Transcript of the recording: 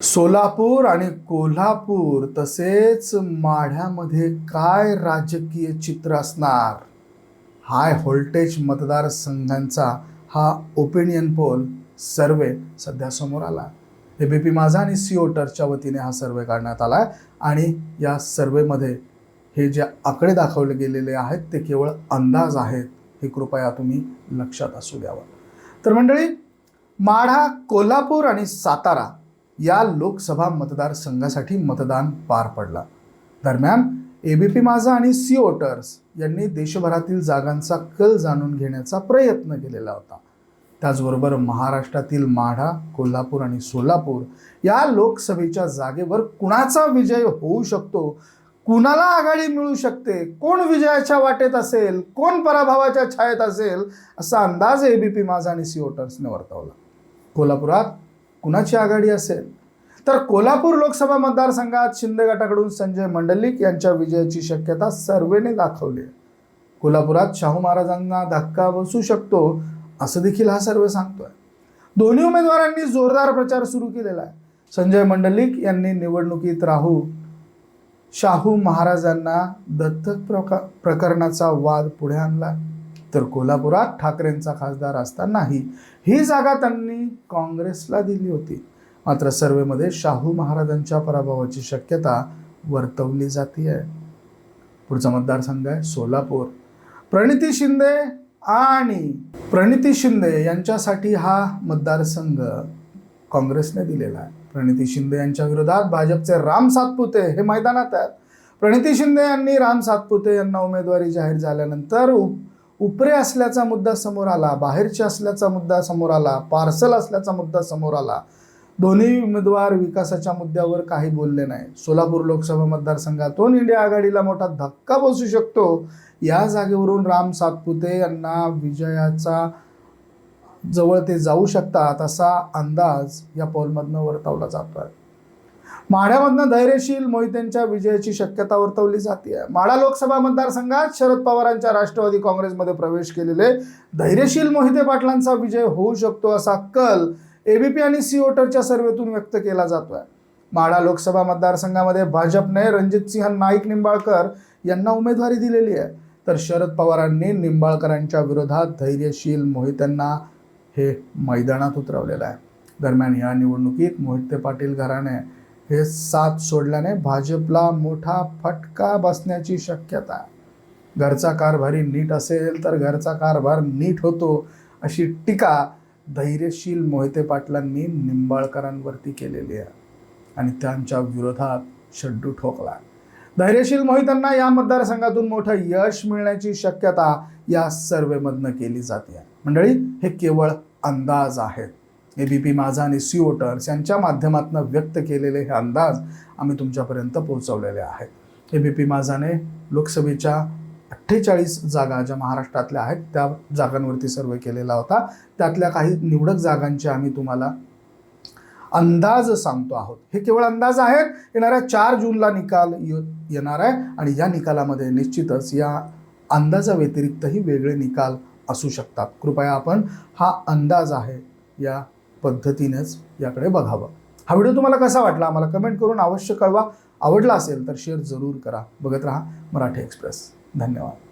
सोलापूर आणि कोल्हापूर तसेच माढ्यामध्ये काय राजकीय चित्र असणार? हाय व्होल्टेज मतदारसंघांचा हा ओपिनियन पोल सर्वे सध्या समोर आला. ए बी पी माझा आणि सी ओटरच्या वतीने हा सर्वे काढण्यात आला आहे आणि या सर्वेमध्ये हे जे आकडे दाखवले गेलेले आहेत ते केवळ अंदाज आहेत हे कृपया तुम्ही लक्षात असू द्यावं. तर मंडळी माढा कोल्हापूर आणि सातारा या लोकसभा मतदारसंघासाठी मतदान पार पडला. दरम्यान ए बी पी माझा आणि सी वोटर्स यांनी देशभरातील जागांचा कल जाणून घेण्याचा प्रयत्न केलेला होता. त्याचबरोबर महाराष्ट्रातील माढा कोल्हापूर आणि सोलापूर या लोकसभेच्या जागेवर कुणाचा विजय होऊ शकतो? कुणाला आघाडी मिळू शकते? कोण विजयाच्या वाटेत असेल? कोण पराभवाच्या छायेत असेल? असा अंदाज ए बी पी माझा आणि सी वोटर्सने वर्तवला. कोल्हापुरात कुणाची आघाडी असेल? तर कोल्हापूर लोकसभा मतदारसंघात शिंदे गटाकडून संजय मंडलिक यांच्या विजयाची शक्यता सर्वेने दाखवली आहे. कोल्हापुरात शाहू महाराजांना धक्का बसू शकतो असं देखील हा सर्वे सांगतोय. दोन्ही उमेदवारांनी जोरदार प्रचार सुरू केलेला आहे. संजय मंडलिक यांनी निवडणुकीत राहू शाहू महाराजांना दत्तक प्रका प्रकरणाचा वाद पुढे आणला तर कोल्हापुरात ठाकरेंचा खासदार असतानाही ही जागा त्यांनी काँग्रेसला दिली होती. मात्र सर्वेमध्ये शाहू महाराजांच्या पराभवाची शक्यता वर्तवली जाते आहे पुढचा मतदारसंघ आहे सोलापूर. प्रणिती शिंदे आणि प्रणिती शिंदे यांच्यासाठी हा मतदारसंघ काँग्रेसने दिलेला आहे. प्रणिती शिंदे यांच्या विरोधात भाजपचे राम सातपुते हे मैदानात आहेत. प्रणिती शिंदे यांनी राम सातपुते यांना उमेदवारी जाहीर झाल्यानंतर उप उपरे असल्याचा मुद्दा समोर आला बाहेरचे असल्याचा मुद्दा समोर आला पार्सल असल्याचा मुद्दा समोर आला दोन्ही उमेदवार विकासाच्या मुद्द्यावर काही बोलले नाही. सोलापूर लोकसभा मतदारसंघातून इंडिया आघाडीला मोठा धक्का बसू शकतो. या जागेवरून राम सातपुते यांना विजयाचा जवळ ते जाऊ शकतात असा अंदाज या पोलमधनं वर्तवला जातो आहे माढ्यामधनं धैर्यशील मोहितेंच्या विजयाची शक्यता वर्तवली जाते. माढा लोकसभा मतदारसंघात शरद पवारांच्या राष्ट्रवादी काँग्रेसमध्ये प्रवेश केलेले धैर्यशील मोहिते पाटलांचा विजय होऊ शकतो असा कल एबीपी आणि सी वोटरच्या सर्वेतून व्यक्त केला जातोय. माढा लोकसभा मतदारसंघामध्ये भाजपने रणजितसिंह नाईक निंबाळकर यांना उमेदवारी दिलेली आहे. तर शरद पवारांनी निंबाळकरांच्या विरोधात धैर्यशील मोहित्यांना हे मैदानात उतरवलेलं आहे. दरम्यान या निवडणुकीत मोहिते पाटील घराणे हे साथ सोडल्याने भाजपला मोठा फटका बसण्याची शक्यता. घरचा कारभारी नीट असेल तर घरचा कारभार नीट होतो अशी टीका धैर्यशील मोहिते पाटलांनी निंबाळकरांवरती केलेली आहे आणि त्यांच्या विरोधात शड्डू ठोकला. धैर्यशील मोहितांना या मतदारसंघातून मोठं यश मिळण्याची शक्यता या सर्वेमधनं केली जाते. मंडळी हे केवळ अंदाज आहेत. ए बी पी माझा आणि सी वोटर्स यांच्या माध्यमातून व्यक्त केलेले हे अंदाज आम्ही तुमच्यापर्यंत पोहोचवलेले आहेत. ए बी पी माझाने लोकसभेच्या अठ्ठेचाळीस जागा ज्या महाराष्ट्रातल्या आहेत त्या जागांवरती सर्वे केलेला होता. त्यातल्या काही निवडक जागांचे आम्ही तुम्हाला अंदाज सांगतो आहोत. हे केवळ अंदाज आहेत. येणाऱ्या चार जूनला निकाल येणार आहे आणि या निकालामध्ये निश्चितच या अंदाजाव्यतिरिक्तही वेगळे निकाल असू शकतात. कृपया आपण हा अंदाज आहे या पद्धतीनेच याकडे बघावं. हा व्हिडिओ तुम्हाला कसा वाटला? आम्हाला कमेंट करून अवश्य कळवा. आवडला असेल तर शेअर जरूर करा. बघत राहा मराठी एक्सप्रेस धन्यवाद.